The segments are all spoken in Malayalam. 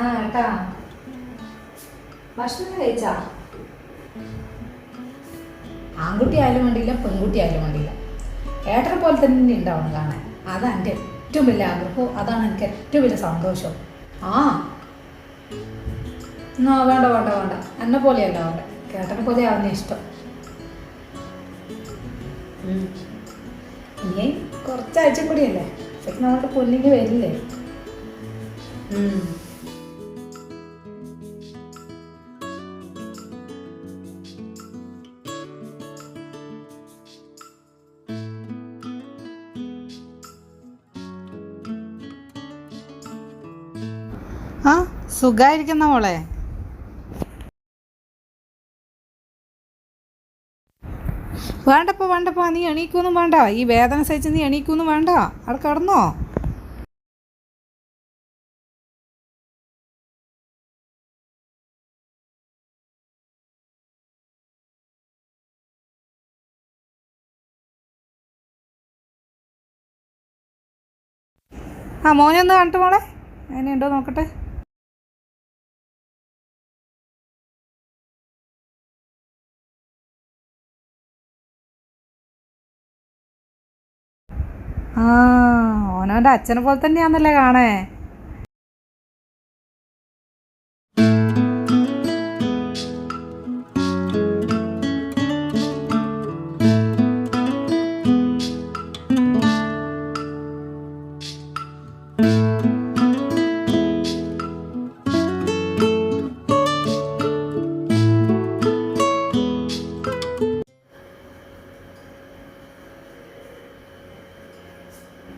ആ കേട്ടാ. ഭക്ഷണം കഴിച്ചാ? ആൺകുട്ടി ആയാലും വേണ്ടിയില്ല പെൺകുട്ടി ആയാലും വേണ്ടിയില്ല. ഏട്ടനെ പോലെ തന്നെ ഉണ്ടാവണം കാണാൻ. അതാണ് എന്റെ ഏറ്റവും വലിയ ആഗ്രഹവും അതാണ് എനിക്ക് ഏറ്റവും വലിയ സന്തോഷവും ആ. എന്നാ വേണ്ട വേണ്ട വേണ്ട. എന്നെ പോലെയല്ല വേണ്ട. കേട്ടനെ പോലെ ആവുന്ന ഇഷ്ടം. ഇനി കുറച്ചാഴ്ച കൂടിയല്ലേ? നമ്മുടെ പൊന്നിങ് വരില്ലേ? ആ സുഖായിരിക്കുന്ന മോളെ. വേണ്ടപ്പോ വേണ്ടപ്പോ നീ എണീക്കൊന്നും വേണ്ട. ഈ വേദന സഹിച്ച് നീ എണീക്കൊന്നും വേണ്ട. അവിടെ കിടന്നോ? ആ മോനെ ഒന്ന് കണ്ടു മോളെ. എങ്ങനെയുണ്ടോ നോക്കട്ടെ. ആ ഓനവന്റെ അച്ഛനെ പോലെ തന്നെയാണെന്നല്ലേ കാണേ.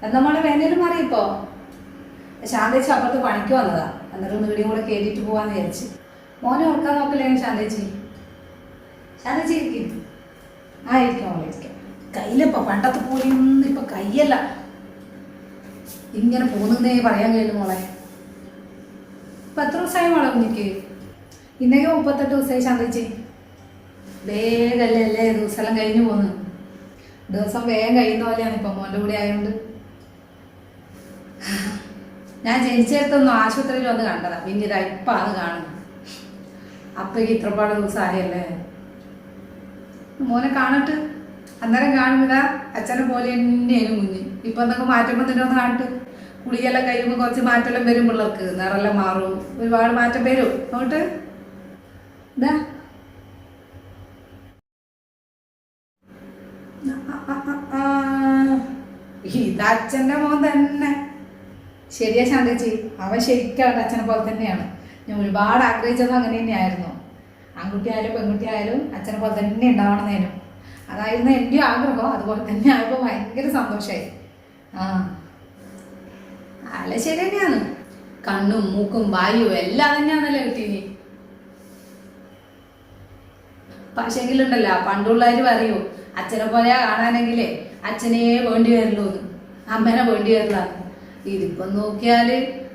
എന്താ മോളെ വേനലും മാറിയിപ്പോ ശാന്തേച്ചി അപ്പുറത്ത് പണിക്ക് വന്നതാ. എന്നിട്ട് വീടിയും കൂടെ കയറ്റിട്ട് പോവാന്ന് വിചാരിച്ച്. മോനെ ഓർക്കാൻ നോക്കില്ലേ ശാന്തേച്ചി? ശാന്തേച്ചി ഇരിക്കും. ആ ഇരിക്കാം മോളെ ഇരിക്കാം. കയ്യിലിപ്പോ പണ്ടത്തെ പോലെയൊന്നും ഇപ്പൊ കയ്യല്ല. ഇങ്ങനെ പോകുന്നേ പറയാൻ കഴിയില്ല മോളെ. ഇപ്പൊ എത്ര ദിവസമായി മോളെ കുഞ്ഞിക്ക്? ഇന്നേക്ക് മുപ്പത്തെട്ട് ദിവസമായി ശാന്തേച്ചി? വേഗം അല്ലേ? ദിവസമെല്ലാം കഴിഞ്ഞു പോന്ന്. ദിവസം വേഗം കഴിയുന്ന പോലെയാണ് ഇപ്പൊ മോന്റെ കൂടെ ആയതുകൊണ്ട് ഞാൻ ജനിച്ചെടുത്തൊന്നും ആശുപത്രിയിൽ വന്ന് കണ്ടതാ. പിന്നെ ഇതാ ഇപ്പം അത് കാണുന്നു. അപ്പയ്ക്ക് ഇത്രപാട് ദിവസം ആയല്ലേ? മോനെ കാണട്ട്. അന്നേരം കാണുമ്പോഴാ അച്ഛനെ പോലെ തന്നെയായിരുന്നു കുഞ്ഞ്. ഇപ്പൊ എന്തൊക്കെ മാറ്റം വന്നിട്ട് ഒന്ന് കാണട്ട്. കുളിയെല്ലാം കഴിയുമ്പോൾ കുറച്ച് മാറ്റമെല്ലാം വരും പിള്ളേർക്ക്. നിറെല്ലാം മാറും. ഒരുപാട് മാറ്റം വരും. അങ്ങോട്ട് ഇതാ. ഇതച്ഛന്റെ മോൻ തന്നെ. ശരിയാ ശാന്തേച്ചി അവൻ ശരിക്കും അവന്റെ അച്ഛനെ പോലെ തന്നെയാണ്. ഞാൻ ഒരുപാട് ആഗ്രഹിച്ചതും അങ്ങനെ തന്നെയായിരുന്നു. ആൺകുട്ടിയായാലും പെൺകുട്ടിയായാലും അച്ഛനെ പോലെ തന്നെ ഉണ്ടാവണമെന്നേനും അതായിരുന്നു എന്റെ ആഗ്രഹം. അതുപോലെ തന്നെ ആയപ്പോൾ ഭയങ്കര സന്തോഷമായി ആ. അല്ല ശരി തന്നെയാണ്. കണ്ണും മൂക്കും വായുവും എല്ലാം തന്നെയാണല്ലോ കിട്ടീനി പക്ഷെങ്കിലുണ്ടല്ലോ പണ്ടുള്ളവർ പറയൂ അച്ഛനെ പോലെ കാണാനെങ്കിലേ അച്ഛനെ വേണ്ടി വരുള്ളൂ അമ്മനെ വേണ്ടി വരില്ല ഇതിപ്പം നോക്കിയാൽ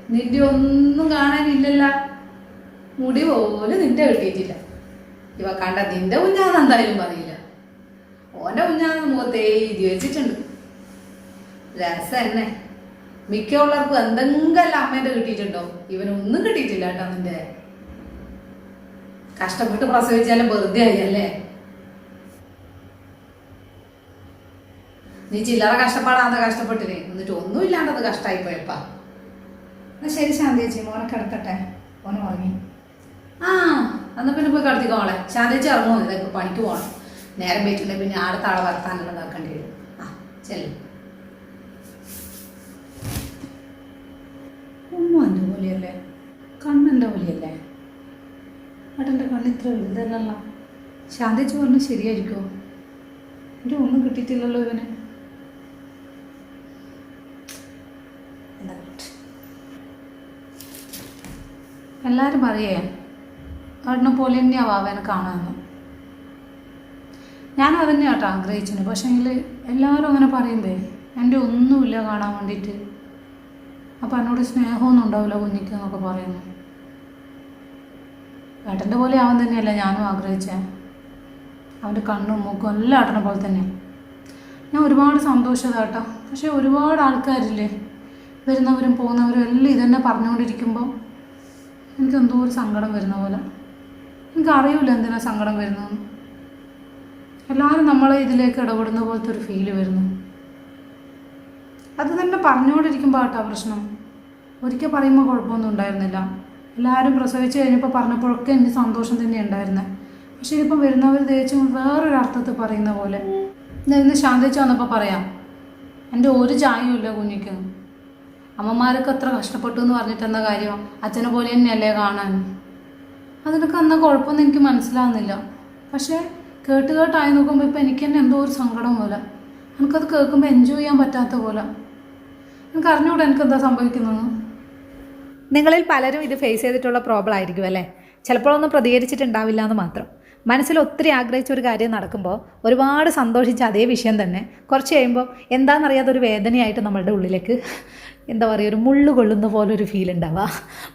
നിന്റെ ഒന്നും കാണാനില്ലല്ല. മുടി പോലും നിന്റെ കിട്ടിയിട്ടില്ല. ഇവ കണ്ട നിന്റെ കുഞ്ഞാന്ന് എന്തായാലും പറയില്ല. ഓന്റെ കുഞ്ഞാന്ന് മുഖത്തേ എഴുതി വെച്ചിട്ടുണ്ട്. രസം തന്നെ. മിക്കുള്ളവർക്കും എന്തെങ്കിലും അമ്മേന്റെ കിട്ടിയിട്ടുണ്ടോ? ഇവനൊന്നും കിട്ടിയിട്ടില്ല കേട്ടോ നിന്റെ. കഷ്ടപ്പെട്ട് പ്രസവിച്ചാലും വെറുതെ ആയി അല്ലേ? നീ ചില്ലറ കഷ്ടപ്പാടാന്ന് കഷ്ടപ്പെട്ടിനെ. എന്നിട്ട് ഒന്നും ഇല്ലാണ്ടത് കഷ്ടമായി പോയപ്പാ. എന്നാ ശരി ശാന്തി ചേച്ചി മോനെ കിടത്തട്ടെ. മോനെ ഉറങ്ങി. ആ എന്നാ പിന്നെ പോയി കിടത്തിക്കോ മോളെ. ശാന്തേച്ചി ഇറങ്ങുമോ ഇതൊക്കെ പണിക്ക് പോകണം നേരം പറ്റില്ല പിന്നെ അടുത്ത ആളെ വർത്താനെല്ലാം നോക്കേണ്ടി വരും. ആ ചെല്ലു. ഉമ്മ എന്റെ പോലെയല്ലേ? കണ്ണെന്റെ പോലെയല്ലേ? ഏട്ടന്റെ കണ്ണ് ഇത്ര വലുതല്ലല്ലോ. ശാന്തിച്ച് പറഞ്ഞു ശരിയായിരിക്കുമോ എന്റെ ഒന്നും കിട്ടിയിട്ടില്ലല്ലോ ഇവന്. എല്ലാവരും പറയേ ഏട്ടനെ പോലെ തന്നെയാവും അവനെ കാണാമെന്ന് ഞാൻ അതന്നെ കേട്ടോ ആഗ്രഹിച്ചിന് പക്ഷേങ്കിൽ എല്ലാവരും അങ്ങനെ പറയുമ്പേ എന്റെ ഒന്നുമില്ല കാണാൻ വേണ്ടിയിട്ട്. അപ്പം എന്നോട് സ്നേഹമൊന്നും ഉണ്ടാവില്ല കുഞ്ഞിക്ക് എന്നൊക്കെ പറയുന്നു. ഏട്ടന്റെ പോലെ അവൻ തന്നെയല്ല ഞാനും ആഗ്രഹിച്ചേ. അവന്റെ കണ്ണും മൂക്കും എല്ലാം ഏട്ടനെ പോലെ തന്നെ. ഞാൻ ഒരുപാട് സന്തോഷം കേട്ടോ. പക്ഷേ ഒരുപാട് ആൾക്കാരില്ലേ വരുന്നവരും പോകുന്നവരും എല്ലാം ഇതന്നെ പറഞ്ഞുകൊണ്ടിരിക്കുമ്പോൾ എനിക്ക് എന്തോ ഒരു സങ്കടം വരുന്ന പോലെ. എനിക്കറിയില്ല എന്തിനാ സങ്കടം വരുന്നതെന്ന്. എല്ലാവരും നമ്മളെ ഇതിലേക്ക് ഇടപെടുന്ന പോലത്തെ ഒരു ഫീൽ വരുന്നു. അത് തന്നെ പറഞ്ഞുകൊണ്ടിരിക്കുമ്പോൾ കേട്ടോ പ്രശ്നം. ഒരിക്കൽ പറയുമ്പോൾ കുഴപ്പമൊന്നും ഉണ്ടായിരുന്നില്ല. എല്ലാവരും പ്രസവിച്ച് കഴിഞ്ഞപ്പോൾ പറഞ്ഞപ്പോഴൊക്കെ എനിക്ക് സന്തോഷം തന്നെ ഉണ്ടായിരുന്നത് പക്ഷെ ഇതിപ്പം വരുന്നവർ തേച്ചും വേറൊരു അർത്ഥത്തിൽ പറയുന്ന പോലെ. ഇന്ന് ശാന്തിച്ച് വന്നപ്പോൾ പറയാം. എന്റെ ഒരു ചായയും ഇല്ല കുഞ്ഞിക്ക്. അമ്മമാരൊക്കെ എത്ര കഷ്ടപ്പെട്ടു എന്ന് പറഞ്ഞിട്ട് എന്താ കാര്യം? അച്ഛനെ പോലെ തന്നെയല്ലേ കാണാൻ? അതിനൊക്കെ അന്ന കുഴപ്പമൊന്നും എനിക്ക് മനസ്സിലാവുന്നില്ല. പക്ഷേ കേട്ട് കേട്ടായി നോക്കുമ്പോൾ ഇപ്പം എനിക്ക് തന്നെ എന്തോ ഒരു സങ്കടം പോലെ. എനിക്കത് കേൾക്കുമ്പോൾ എൻജോയ് ചെയ്യാൻ പറ്റാത്ത പോലെ. എനിക്ക് അറിഞ്ഞൂടെ എനിക്ക് എന്താ സംഭവിക്കുന്നത്? നിങ്ങളിൽ പലരും ഇത് ഫേസ് ചെയ്തിട്ടുള്ള പ്രോബ്ലം ആയിരിക്കും അല്ലേ? ചിലപ്പോഴൊന്നും പ്രതികരിച്ചിട്ടുണ്ടാവില്ല എന്ന് മാത്രം. മനസ്സിൽ ഒത്തിരി ആഗ്രഹിച്ച ഒരു കാര്യം നടക്കുമ്പോൾ ഒരുപാട് സന്തോഷിച്ച അതേ വിഷയം തന്നെ. കുറച്ച് കഴിയുമ്പോൾ എന്താണെന്നറിയാതെ ഒരു വേദനയായിട്ട് നമ്മളുടെ ഉള്ളിലേക്ക് എന്താ പറയുക ഒരു മുള്ളു കൊള്ളുന്ന പോലെ ഒരു ഫീൽ ഉണ്ടാവുക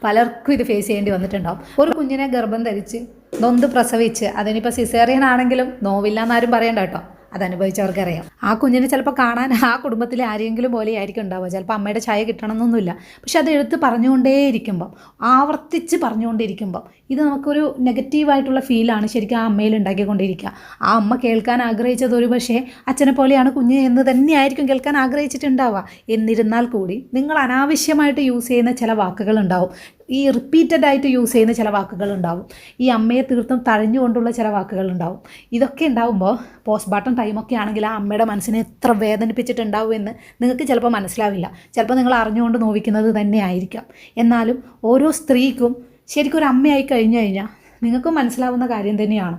പലർക്കും ഇത് ഫേസ് ചെയ്യേണ്ടി വന്നിട്ടുണ്ടാവും. ഒരു കുഞ്ഞിനെ ഗർഭം ധരിച്ച് നൊന്ത് പ്രസവിച്ച് അതിനിപ്പോൾ സിസേറിയൻ ആണെങ്കിലും നോവില്ല എന്നാരും പറയണ്ട കേട്ടോ. അതനുഭവിച്ചവർക്കറിയാം. ആ കുഞ്ഞിനെ ചിലപ്പോൾ കാണാൻ ആ കുടുംബത്തിലെ ആരെങ്കിലും പോലെ ആയിരിക്കും ഉണ്ടാവുക. ചിലപ്പോൾ അമ്മയുടെ ചായ കിട്ടണമെന്നൊന്നുമില്ല. പക്ഷെ അത് എടുത്ത് പറഞ്ഞുകൊണ്ടേയിരിക്കുമ്പം ആവർത്തിച്ച് പറഞ്ഞുകൊണ്ടിരിക്കുമ്പം ഇത് നമുക്കൊരു നെഗറ്റീവായിട്ടുള്ള ഫീലാണ് ശരിക്കും ആ അമ്മയിൽ ഉണ്ടാക്കിക്കൊണ്ടിരിക്കുക. ആ അമ്മ കേൾക്കാൻ ആഗ്രഹിച്ചത് ഒരു പക്ഷേ അച്ഛനെ പോലെയാണ് കുഞ്ഞ് എന്ന് തന്നെയായിരിക്കും കേൾക്കാൻ ആഗ്രഹിച്ചിട്ടുണ്ടാവുക. എന്നിരുന്നാൽ കൂടി നിങ്ങൾ അനാവശ്യമായിട്ട് യൂസ് ചെയ്യുന്ന ചില വാക്കുകളുണ്ടാവും ഈ റിപ്പീറ്റഡ് ആയിട്ട് യൂസ് ചെയ്യുന്ന ചില വാക്കുകളുണ്ടാവും ഈ അമ്മയെ തീർത്തും തഴഞ്ഞുകൊണ്ടുള്ള ചില വാക്കുകളുണ്ടാവും ഇതൊക്കെ ഉണ്ടാവുമ്പോൾ പോസ്റ്റ് പോസ്റ്റ്മോർട്ടം ടൈമൊക്കെ ആണെങ്കിൽ ആ അമ്മയുടെ മനസ്സിനെ എത്ര വേദനിപ്പിച്ചിട്ടുണ്ടാവും എന്ന് നിങ്ങൾക്ക് ചിലപ്പോൾ മനസ്സിലാവില്ല. ചിലപ്പോൾ നിങ്ങൾ അറിഞ്ഞുകൊണ്ട് നോവിക്കുന്നത് തന്നെ ആയിരിക്കാം. എന്നാലും ഓരോ സ്ത്രീക്കും ശരിക്കും ഒരു അമ്മയായി കഴിഞ്ഞു കഴിഞ്ഞാൽ നിങ്ങൾക്കും മനസ്സിലാവുന്ന കാര്യം തന്നെയാണ്.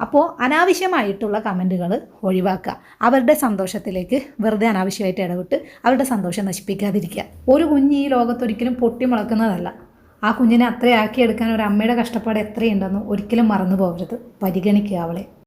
അപ്പോൾ അനാവശ്യമായിട്ടുള്ള കമന്റുകൾ ഒഴിവാക്കുക. അവരുടെ സന്തോഷത്തിലേക്ക് വെറുതെ അനാവശ്യമായിട്ട് ഇടപെട്ട് അവരുടെ സന്തോഷം നശിപ്പിക്കാതിരിക്കുക. ഒരു കുഞ്ഞ് ഈ ലോകത്തൊരിക്കലും പൊട്ടിമുളക്കുന്നതല്ല. ആ കുഞ്ഞിനെ അത്രയാക്കിയെടുക്കാൻ ഒരു അമ്മയുടെ കഷ്ടപ്പാട് എത്രയുണ്ടെന്ന് ഒരിക്കലും മറന്നു പോകരുത് പരിഗണിക്കുക അവളെ.